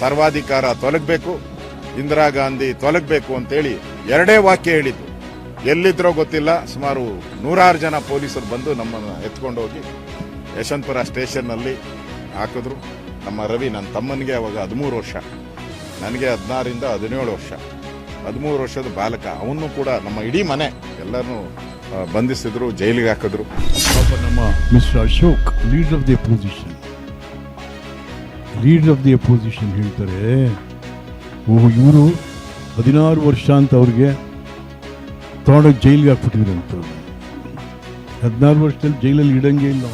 ಸರ್ವಾಧಿಕಾರ ತೊಲಗಬೇಕು, ಇಂದಿರಾ ಗಾಂಧಿ ತೊಲಗಬೇಕು ಅಂತೇಳಿ ಎರಡೇ ವಾಕ್ಯ ಹೇಳಿದ್ದು. ಎಲ್ಲಿದ್ರೋ ಗೊತ್ತಿಲ್ಲ, ಸುಮಾರು ನೂರಾರು ಜನ ಪೊಲೀಸರು ಬಂದು ನಮ್ಮನ್ನು ಎತ್ಕೊಂಡು ಹೋಗಿ ಯಶವಂತಪುರ ಸ್ಟೇಷನ್ನಲ್ಲಿ ಹಾಕಿದ್ರು. ನಮ್ಮ ರವಿ ನನ್ನ ತಮ್ಮನಿಗೆ ಅವಾಗ ಹದಿಮೂರು ವರ್ಷ, ನನಗೆ ಹದಿನಾರಿಂದ ಹದಿನೇಳು ವರ್ಷ. ಹದಿಮೂರು ವರ್ಷದ ಬಾಲಕ, ಅವನು ಕೂಡ ನಮ್ಮ ಇಡೀ ಮನೆ ಎಲ್ಲರನ್ನೂ ಬಂಧಿಸಿದ್ರು, ಜೈಲಿಗೆ ಹಾಕಿದ್ರು. ನಮ್ಮ mister Ashok leader of the opposition leader of the opposition ಹೇಳ್ತಾರೆ. ಓಹ್, ಇವರು ಹದಿನಾರು ವರ್ಷ ಅಂತ ಅವ್ರಿಗೆ ತೊಗೊಂಡೋಗಿ ಜೈಲಿಗೆ ಹಾಕ್ಬಿಟ್ಟಿದ್ರು ಅಂತ. ಹದಿನಾರು ವರ್ಷದಲ್ಲಿ ಜೈಲಲ್ಲಿ ಇಡಂಗೆ ಇಲ್ಲ.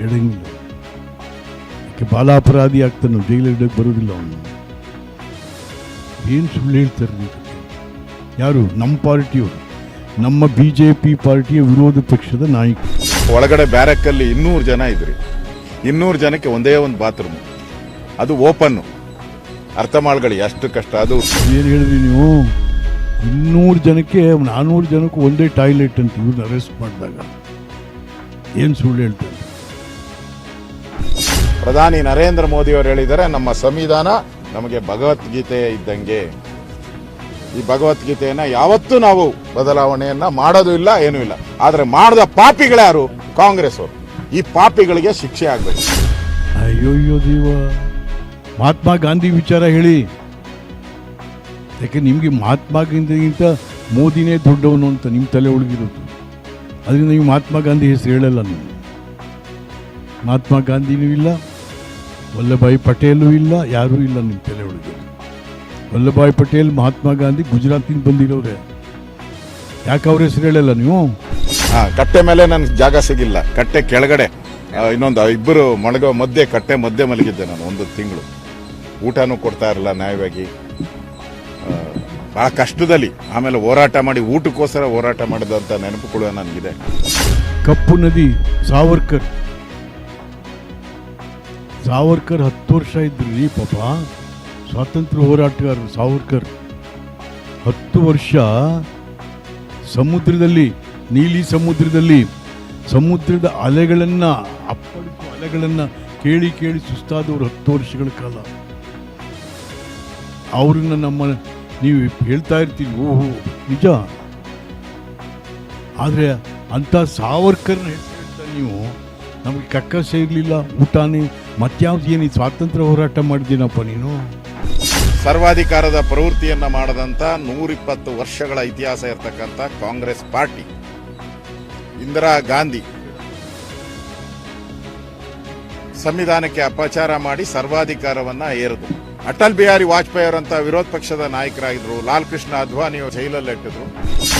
ಇಡಂಗಿಲ್ಲ. ಯಾಕೆ ಬಾಲಾಪರಾಧಿ ಆಗ್ತಾನೆ, ಜೈಲಲ್ಲಿ ಇಡಕ್ಕೆ ಬರೋದಿಲ್ಲ ಅವನು. ಏನು ಸುಳ್ಳು ಹೇಳ್ತಾರೆ ನೀವು ಯಾರು? ನಮ್ಮ ಪಾರ್ಟಿಯವರು. ನಮ್ಮ ಬಿ ಜೆ ಪಿ ಪಾರ್ಟಿಯ ವಿರೋಧ ಪಕ್ಷದ ನಾಯಕ ಒಳಗಡೆ ಬ್ಯಾರಕ್ಕಲ್ಲಿ ಇನ್ನೂರು ಜನ ಇದ್ರಿ. ಇನ್ನೂರು ಜನಕ್ಕೆ ಒಂದೇ ಒಂದು ಬಾತ್ರೂಮ್. ಅದು ಓಪನ್ನು. ಅರ್ಥ ಮಾಡ್ಕೊಳ್ಳಿ ಎಷ್ಟು ಕಷ್ಟ ಅದು. ಏನು ಹೇಳಿದ್ರಿ ನೀವು? ಇನ್ನೂರು ಜನಕ್ಕೆ ನಾನ್ನೂರು ಜನಕ್ಕೆ ಒಂದೇ ಟಾಯ್ಲೆಟ್ ಅಂತ ಇವ್ರನ್ನ ಅರೆಸ್ಟ್ ಮಾಡಿದಾಗ ಏನು ಸುಳ್ಳು ಹೇಳ್ತಾರೆ? ಪ್ರಧಾನಿ ನರೇಂದ್ರ ಮೋದಿ ಅವರು ಹೇಳಿದ್ದಾರೆ ನಮ್ಮ ಸಂವಿಧಾನ ನಮಗೆ ಭಗವದ್ಗೀತೆ ಇದ್ದಂಗೆ. ಈ ಭಗವದ್ಗೀತೆಯನ್ನ ಯಾವತ್ತೂ ನಾವು ಬದಲಾವಣೆಯನ್ನ ಮಾಡೋದು ಇಲ್ಲ ಏನೂ ಇಲ್ಲ. ಆದರೆ ಮಾಡಿದ ಪಾಪಿಗಳ್ಯಾರು ಕಾಂಗ್ರೆಸ್ ಅವರು. ಈ ಪಾಪಿಗಳಿಗೆ ಶಿಕ್ಷೆ ಆಗ್ಬೇಕು. ಅಯ್ಯೋ ಅಯ್ಯೋ ದೇವ. ಮಹಾತ್ಮ ಗಾಂಧಿ ವಿಚಾರ ಹೇಳಿ. ಯಾಕೆ ನಿಮಗೆ ಮಹಾತ್ಮ ಗಾಂಧಿಗಿಂತ ಮೋದಿನೇ ದೊಡ್ಡವನು ಅಂತ ನಿಮ್ಮ ತಲೆ ಒಳಗಿರೋದು ಅದರಿಂದ ನೀವು ಮಹಾತ್ಮ ಗಾಂಧಿ ಹೆಸರು ಹೇಳಲ್ಲ ನೀವು. ಮಹಾತ್ಮ ಗಾಂಧಿನೂ ಇಲ್ಲ, ವಲ್ಲಭಾಯಿ ಪಟೇಲು ಇಲ್ಲ, ಯಾರೂ ಇಲ್ಲ ನಿಮ್ಮ ತಲೆ ಒಳಗೆ ವಲ್ಲಭಾಯಿ ಪಟೇಲ್, ಮಹಾತ್ಮ ಗಾಂಧಿ ಗುಜರಾತಿಂದ ಬಂದಿರೋರೆ. ಯಾಕೆ ಅವ್ರ ಹೆಸರು ಹೇಳಲ್ಲ ನೀವು? ಹಾ ಕಟ್ಟೆ ಮೇಲೆ ನನಗೆ ಜಾಗ ಸಿಗಿಲ್ಲ. ಕಟ್ಟೆ ಕೆಳಗಡೆ. ಇನ್ನೊಂದು ಇಬ್ಬರು ಮಲಗೋ ಮಧ್ಯೆ ಕಟ್ಟೆ ಮಧ್ಯೆ ಮಲಗಿದ್ದೆ ನಾನು ಒಂದು ತಿಂಗಳು. ಊಟನೂ ಕೊಡ್ತಾ ಇರಲಿಲ್ಲ ನ್ಯಾಯವಾಗಿ. ಆ, ಕಷ್ಟದಲ್ಲಿ. ಆಮೇಲೆ ಹೋರಾಟ ಮಾಡಿ ಊಟಕ್ಕೋಸ್ಕರ ಹೋರಾಟ ಮಾಡಿದಂತ ನೆನಪುಗಳು ನನಗಿದೆ. ಕಪ್ಪು ನದಿ ಸಾವರ್ಕರ್. ಸಾವರ್ಕರ್ ಹತ್ತು ವರ್ಷ ಇದ್ರಿ ಪಾಪ. ಸ್ವಾತಂತ್ರ್ಯ ಹೋರಾಟಗಾರರು ಸಾವರ್ಕರ್. ಹತ್ತು ವರ್ಷ ಸಮುದ್ರದಲ್ಲಿ ನೀಲಿ ಸಮುದ್ರದಲ್ಲಿ ಸಮುದ್ರದ ಅಲೆಗಳನ್ನು, ಅಪ್ಪಳಿಸುವ ಅಲೆಗಳನ್ನು ಕೇಳಿ ಕೇಳಿ ಸುಸ್ತಾದವರು ಹತ್ತು ವರ್ಷಗಳ ಕಾಲ. ಅವ್ರನ್ನ ನಮ್ಮ, ನೀವು ಹೇಳ್ತಾ ಇರ್ತೀವಿ ಓಹೋ, ನಿಜ? ಆದರೆ ಅಂಥ ಸಾವರ್ಕರ್ನ ಹೇಳ್ತಾ ನೀವು, ನಮಗೆ ಕಕ್ಕ ಇರಲಿಲ್ಲ, ಊಟನೇ, ಮತ್ಯಾವ್ದು ಏನು ಸ್ವಾತಂತ್ರ್ಯ ಹೋರಾಟ ಮಾಡಿದ್ದೀನಪ್ಪ ನೀನು? ಸರ್ವಾಧಿಕಾರದ ಪ್ರವೃತ್ತಿಯನ್ನು ಮಾಡದಂಥ ನೂರಿಪ್ಪತ್ತು ವರ್ಷಗಳ ಇತಿಹಾಸ ಇರತಕ್ಕಂಥ ಕಾಂಗ್ರೆಸ್ ಪಾರ್ಟಿ. ಇಂದಿರಾ ಗಾಂಧಿ. ಸಂವಿಧಾನಕ್ಕೆ ಅಪಚಾರ ಮಾಡಿ ಸರ್ವಾಧಿಕಾರವನ್ನ ಏರಿದ್ರು. ಅಟಲ್ ಬಿಹಾರಿ ವಾಜಪೇಯಿ ಅವರಂತ ವಿರೋಧ ಪಕ್ಷದ ನಾಯಕರಾಗಿದ್ರು. ಲಾಲ್ ಕೃಷ್ಣ ಅದ್ವಾನಿ ಅವರು ಜೈಲಲ್ಲಿ ಇಟ್ಟಿದ್ರು.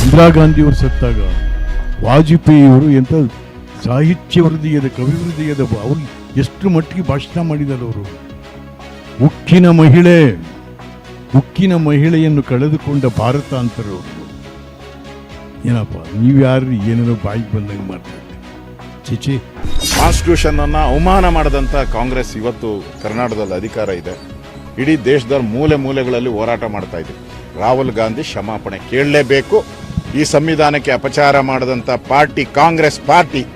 ಇಂದಿರಾ ಗಾಂಧಿಯವರು ಸತ್ತಾಗ ವಾಜಪೇಯಿ ಅವರು ಎಂತ ಸಾಹಿತ್ಯ ವೃದ್ಧಿಯದ ಕವಿ ವೃದ್ಧಿಯದ ಅವರು ಎಷ್ಟು ಮಟ್ಟಿಗೆ ಭಾಷಣ ಮಾಡಿದ್ದಾರೆ ಅವರು. ಉಕ್ಕಿನ ಮಹಿಳೆ, ಉಕ್ಕಿನ ಮಹಿಳೆಯನ್ನು ಕಳೆದುಕೊಂಡ ಭಾರತ ಅಂತಾರೆ ಅವರು ಏನಪ್ಪ ನೀವು ಯಾರು ಏನೇನೋ ಬಾಯಿಗೆ ಬಂದಂಗೆ ಮಾಡ್ತಾರೆ ಚಿಚಿ ಕಾನ್ಸ್ಟಿಟ್ಯೂಷನ್ ಅನ್ನ ಅವಮಾನ ಮಾಡದಂತ ಕಾಂಗ್ರೆಸ್ ಇವತ್ತು ಕರ್ನಾಟಕದಲ್ಲಿ ಅಧಿಕಾರ ಇದೆ. ಇಡೀ ದೇಶದ ಮೂಲೆ ಮೂಲೆಗಳಲ್ಲಿ ಹೋರಾಟ ಮಾಡ್ತಾ ಇದೆ. ರಾಹುಲ್ ಗಾಂಧಿ ಕ್ಷಮಾಪಣೆ ಕೇಳಲೇಬೇಕು. ಈ ಸಂವಿಧಾನಕ್ಕೆ ಅಪಚಾರ ಮಾಡಿದಂಥ ಪಾರ್ಟಿ ಕಾಂಗ್ರೆಸ್ ಪಾರ್ಟಿ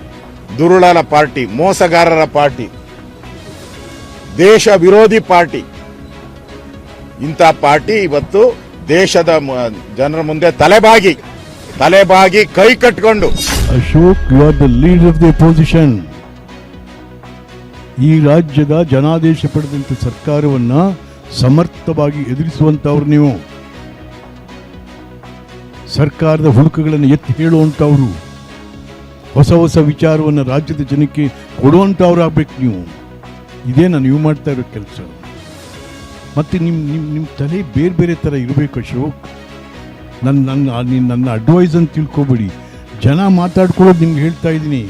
ದುರುಳಾಲ ಪಾರ್ಟಿ ಮೋಸಗಾರರ ಪಾರ್ಟಿ ದೇಶ ವಿರೋಧಿ ಪಾರ್ಟಿ. ಇಂಥ ಪಾರ್ಟಿ ಇವತ್ತು ದೇಶದ ಮ- ಜನರ ಮುಂದೆ ತಲೆಬಾಗಿ ತಲೆಬಾಗಿ ಕೈ ಕಟ್ಕೊಂಡು. Ashok you are the leader of the opposition ಈ ರಾಜ್ಯದ ಜನಾದೇಶ ಪಡೆದಂತ ಸರ್ಕಾರವನ್ನ ಸಮರ್ಥವಾಗಿ ಎದುರಿಸುವಂತವ್ರು ನೀವು. ಸರ್ಕಾರದ ಹುಡುಕುಗಳನ್ನು ಎತ್ತಿ ಹೇಳುವಂಥವ್ರು ಹೊಸ ಹೊಸ ವಿಚಾರವನ್ನು ರಾಜ್ಯದ ಜನಕ್ಕೆ ಕೊಡುವಂಥವ್ರು ಆಗ್ಬೇಕು ನೀವು. ಇದೇ ನಾನು ನೀವು ಮಾಡ್ತಾ ಇರೋ ಕೆಲಸ? ಮತ್ತೆ ನಿಮ್ಮ ನಿಮ್ಮ ನಿಮ್ಮ ತಲೆ ಬೇರೆ ಬೇರೆ ಥರ ಇರಬೇಕು ಅಶೋಕ್. ನನ್ನ ನನ್ನ ನೀನ್ ನನ್ನ ಅಡ್ವೈಸ್ ತಿಳ್ಕೊಬೇಡಿ. ಜನ ಮಾತಾಡ್ಕೊಳ್ಳೋದು ನಿಮ್ಗೆ ಹೇಳ್ತಾ ಇದ್ದೀನಿ.